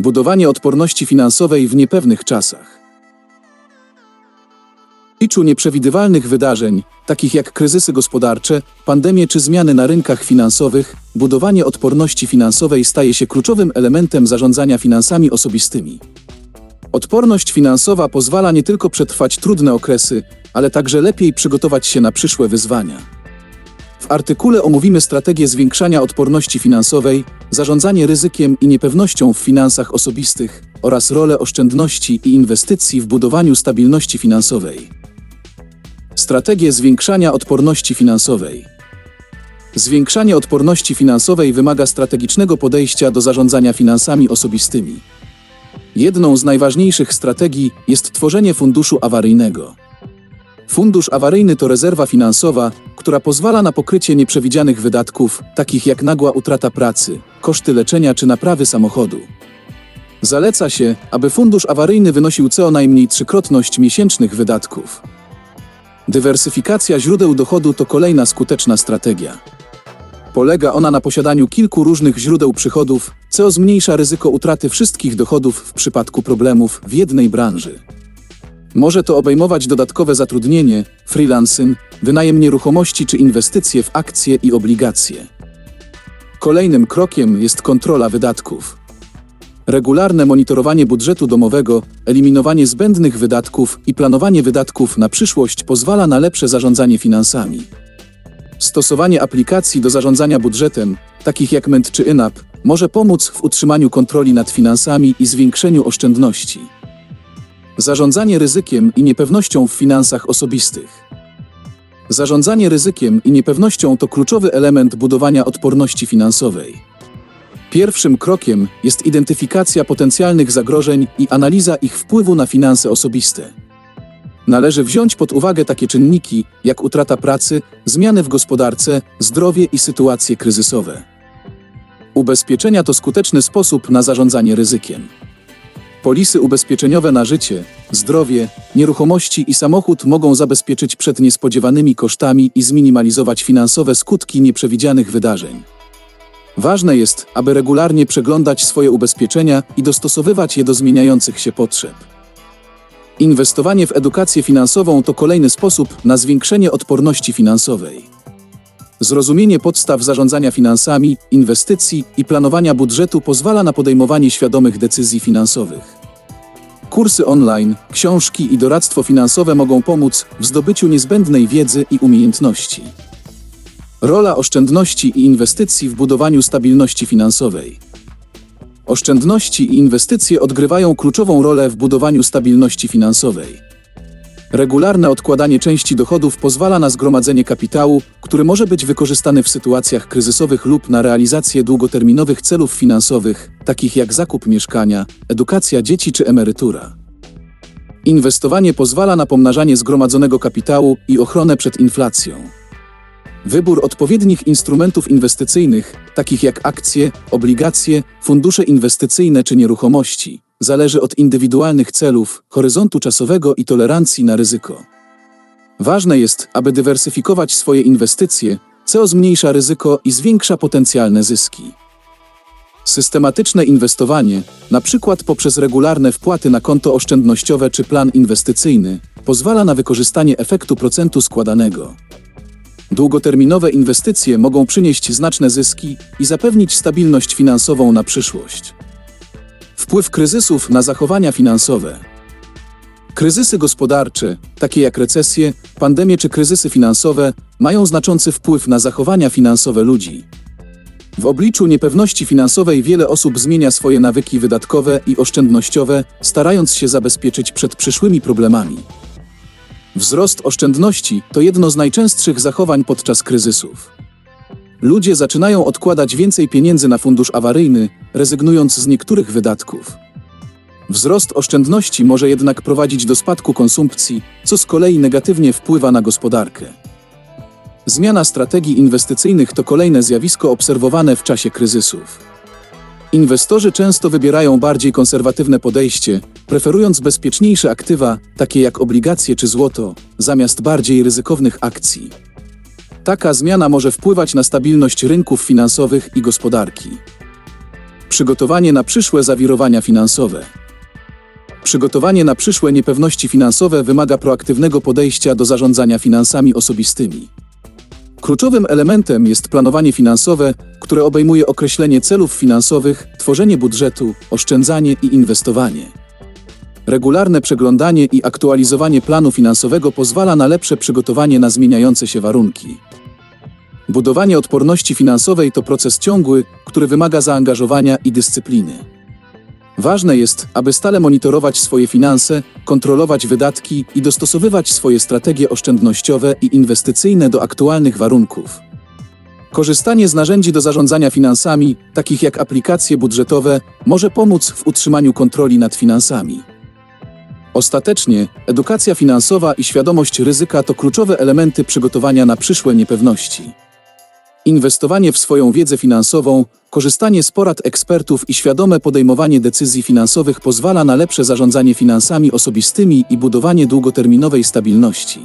Budowanie odporności finansowej w niepewnych czasach. W obliczu nieprzewidywalnych wydarzeń, takich jak kryzysy gospodarcze, pandemie czy zmiany na rynkach finansowych, budowanie odporności finansowej staje się kluczowym elementem zarządzania finansami osobistymi. Odporność finansowa pozwala nie tylko przetrwać trudne okresy, ale także lepiej przygotować się na przyszłe wyzwania. W artykule omówimy strategię zwiększania odporności finansowej, zarządzanie ryzykiem i niepewnością w finansach osobistych oraz rolę oszczędności i inwestycji w budowaniu stabilności finansowej. Strategie zwiększania odporności finansowej. Zwiększanie odporności finansowej wymaga strategicznego podejścia do zarządzania finansami osobistymi. Jedną z najważniejszych strategii jest tworzenie funduszu awaryjnego. Fundusz awaryjny to rezerwa finansowa, która pozwala na pokrycie nieprzewidzianych wydatków, takich jak nagła utrata pracy, koszty leczenia czy naprawy samochodu. Zaleca się, aby fundusz awaryjny wynosił co najmniej trzykrotność miesięcznych wydatków. Dywersyfikacja źródeł dochodu to kolejna skuteczna strategia. Polega ona na posiadaniu kilku różnych źródeł przychodów, co zmniejsza ryzyko utraty wszystkich dochodów w przypadku problemów w jednej branży. Może to obejmować dodatkowe zatrudnienie, freelancing, wynajem nieruchomości czy inwestycje w akcje i obligacje. Kolejnym krokiem jest kontrola wydatków. Regularne monitorowanie budżetu domowego, eliminowanie zbędnych wydatków i planowanie wydatków na przyszłość pozwala na lepsze zarządzanie finansami. Stosowanie aplikacji do zarządzania budżetem, takich jak Ment czy INAP, może pomóc w utrzymaniu kontroli nad finansami i zwiększeniu oszczędności. Zarządzanie ryzykiem i niepewnością w finansach osobistych. Zarządzanie ryzykiem i niepewnością to kluczowy element budowania odporności finansowej. Pierwszym krokiem jest identyfikacja potencjalnych zagrożeń i analiza ich wpływu na finanse osobiste. Należy wziąć pod uwagę takie czynniki, jak utrata pracy, zmiany w gospodarce, zdrowie i sytuacje kryzysowe. Ubezpieczenia to skuteczny sposób na zarządzanie ryzykiem. Polisy ubezpieczeniowe na życie, zdrowie, nieruchomości i samochód mogą zabezpieczyć przed niespodziewanymi kosztami i zminimalizować finansowe skutki nieprzewidzianych wydarzeń. Ważne jest, aby regularnie przeglądać swoje ubezpieczenia i dostosowywać je do zmieniających się potrzeb. Inwestowanie w edukację finansową to kolejny sposób na zwiększenie odporności finansowej. Zrozumienie podstaw zarządzania finansami, inwestycji i planowania budżetu pozwala na podejmowanie świadomych decyzji finansowych. Kursy online, książki i doradztwo finansowe mogą pomóc w zdobyciu niezbędnej wiedzy i umiejętności. Rola oszczędności i inwestycji w budowaniu stabilności finansowej. Oszczędności i inwestycje odgrywają kluczową rolę w budowaniu stabilności finansowej. Regularne odkładanie części dochodów pozwala na zgromadzenie kapitału, który może być wykorzystany w sytuacjach kryzysowych lub na realizację długoterminowych celów finansowych, takich jak zakup mieszkania, edukacja dzieci czy emerytura. Inwestowanie pozwala na pomnażanie zgromadzonego kapitału i ochronę przed inflacją. Wybór odpowiednich instrumentów inwestycyjnych, takich jak akcje, obligacje, fundusze inwestycyjne czy nieruchomości, zależy od indywidualnych celów, horyzontu czasowego i tolerancji na ryzyko. Ważne jest, aby dywersyfikować swoje inwestycje, co zmniejsza ryzyko i zwiększa potencjalne zyski. Systematyczne inwestowanie, przykład poprzez regularne wpłaty na konto oszczędnościowe czy plan inwestycyjny, pozwala na wykorzystanie efektu procentu składanego. Długoterminowe inwestycje mogą przynieść znaczne zyski i zapewnić stabilność finansową na przyszłość. Wpływ kryzysów na zachowania finansowe. Kryzysy gospodarcze, takie jak recesje, pandemie czy kryzysy finansowe, mają znaczący wpływ na zachowania finansowe ludzi. W obliczu niepewności finansowej wiele osób zmienia swoje nawyki wydatkowe i oszczędnościowe, starając się zabezpieczyć przed przyszłymi problemami. Wzrost oszczędności to jedno z najczęstszych zachowań podczas kryzysów. Ludzie zaczynają odkładać więcej pieniędzy na fundusz awaryjny, rezygnując z niektórych wydatków. Wzrost oszczędności może jednak prowadzić do spadku konsumpcji, co z kolei negatywnie wpływa na gospodarkę. Zmiana strategii inwestycyjnych to kolejne zjawisko obserwowane w czasie kryzysów. Inwestorzy często wybierają bardziej konserwatywne podejście, preferując bezpieczniejsze aktywa, takie jak obligacje czy złoto, zamiast bardziej ryzykownych akcji. Taka zmiana może wpływać na stabilność rynków finansowych i gospodarki. Przygotowanie na przyszłe zawirowania finansowe. Przygotowanie na przyszłe niepewności finansowe wymaga proaktywnego podejścia do zarządzania finansami osobistymi. Kluczowym elementem jest planowanie finansowe, które obejmuje określenie celów finansowych, tworzenie budżetu, oszczędzanie i inwestowanie. Regularne przeglądanie i aktualizowanie planu finansowego pozwala na lepsze przygotowanie na zmieniające się warunki. Budowanie odporności finansowej to proces ciągły, który wymaga zaangażowania i dyscypliny. Ważne jest, aby stale monitorować swoje finanse, kontrolować wydatki i dostosowywać swoje strategie oszczędnościowe i inwestycyjne do aktualnych warunków. Korzystanie z narzędzi do zarządzania finansami, takich jak aplikacje budżetowe, może pomóc w utrzymaniu kontroli nad finansami. Ostatecznie, edukacja finansowa i świadomość ryzyka to kluczowe elementy przygotowania na przyszłe niepewności. Inwestowanie w swoją wiedzę finansową, korzystanie z porad ekspertów i świadome podejmowanie decyzji finansowych pozwala na lepsze zarządzanie finansami osobistymi i budowanie długoterminowej stabilności.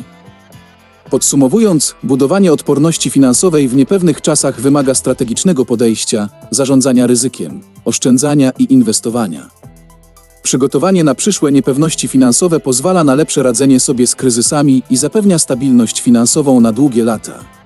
Podsumowując, budowanie odporności finansowej w niepewnych czasach wymaga strategicznego podejścia, zarządzania ryzykiem, oszczędzania i inwestowania. Przygotowanie na przyszłe niepewności finansowe pozwala na lepsze radzenie sobie z kryzysami i zapewnia stabilność finansową na długie lata.